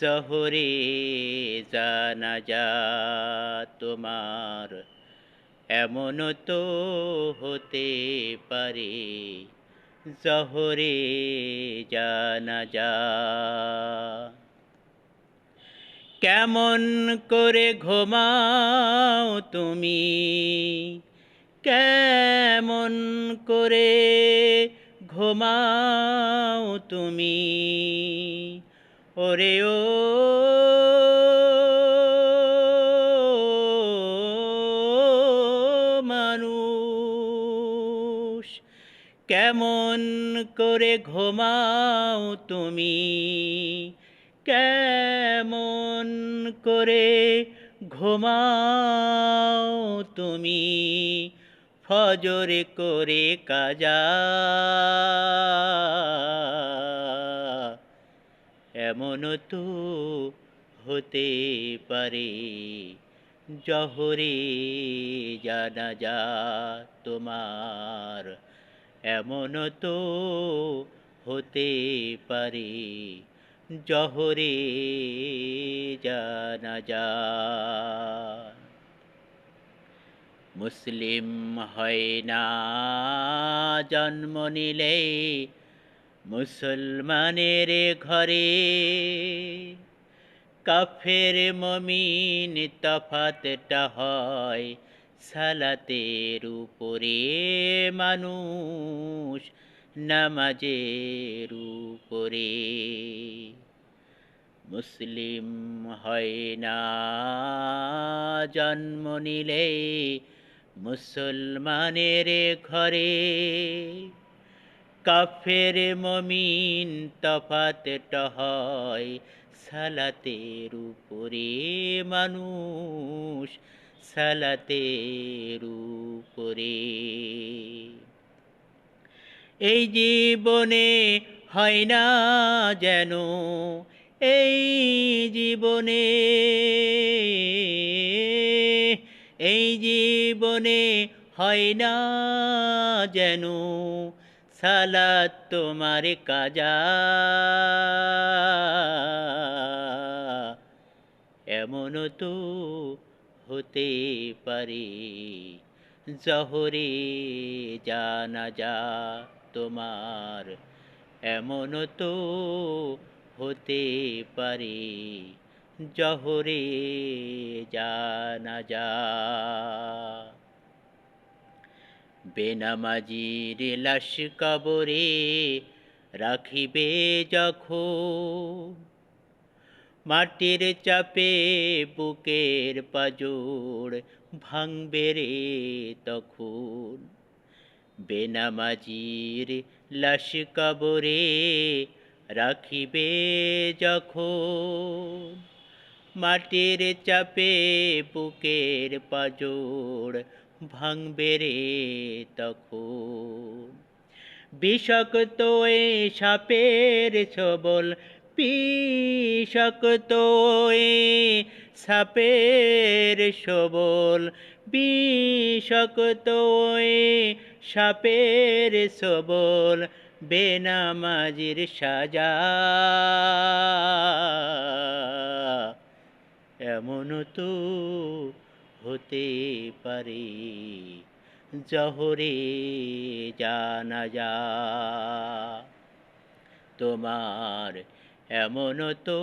জহরে জানা যা তোমার, এমন তো হতে পারে। জহরে জানা যা কেমন করে ঘুমাও তুমি? কেমন করে ঘুমাও তুমি? ওরে ও মানুষ কেমন করে ঘুমাও তুমি? কেমন করে ঘুমাও তুমি? ফজরে করে কাজা এমন তো হতে পারে? জহরে জানাজা তোমার। এমন তো হতে পারে। জহরে জানাজা মুসলিম হয় না, জন্ম নিলে মুসলমানের ঘরে কাফের মমিন তফাতটা হয় সালাতের উপরে। মানুষ নামাজের উপরে। মুসলিম হয় না জন্ম নিলে মুসলমানের ঘরে। কাফের মমিন তফাতটা হয় সালাতের উপরে মানুষ, সালাতের উপরে। এই জীবনে হয় না যেন, এই জীবনে এই জীবনে হয় না যেন সালাত তোমার কাজা। এমন তো হতে পারে জহরে জানা যা তোমার। এমন তো হতে পারে জহরে জানাজা। বেনামাজির লাশ কবরে রাখিবে যখন। মাটির চাপে বুকের পাজোড় ভাঙবে রে তখন। বেনামাজির লাশ কবরে রাখিবে যখন। মাটির চাপে বুকের পাজোড় ভাঙবে রে তখন। বিষাক্ত সাপের সবল বিষাক্ত এ সাপের সবল বিষাক্ত এ সাপের সবল বেনামাজির সাজা। এমন তো হতে পারে। জহরে জানাজা তোমার এমন তো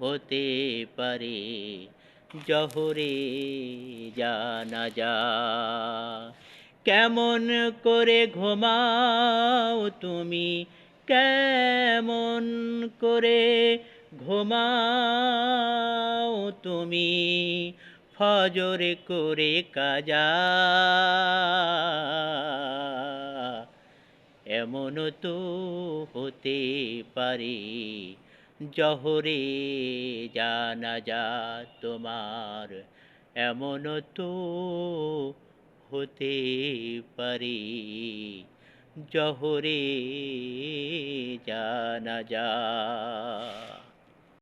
হতে পারে, জহরে জানাজা কেমন করে ঘুমাও তুমি, কেমন করে ঘুমাও তুমি ফজরে করে কাজা। এমন তো হতে পারে জহরে জানাজা তোমার। এমন তো হতে পারে জহরে জানাজা।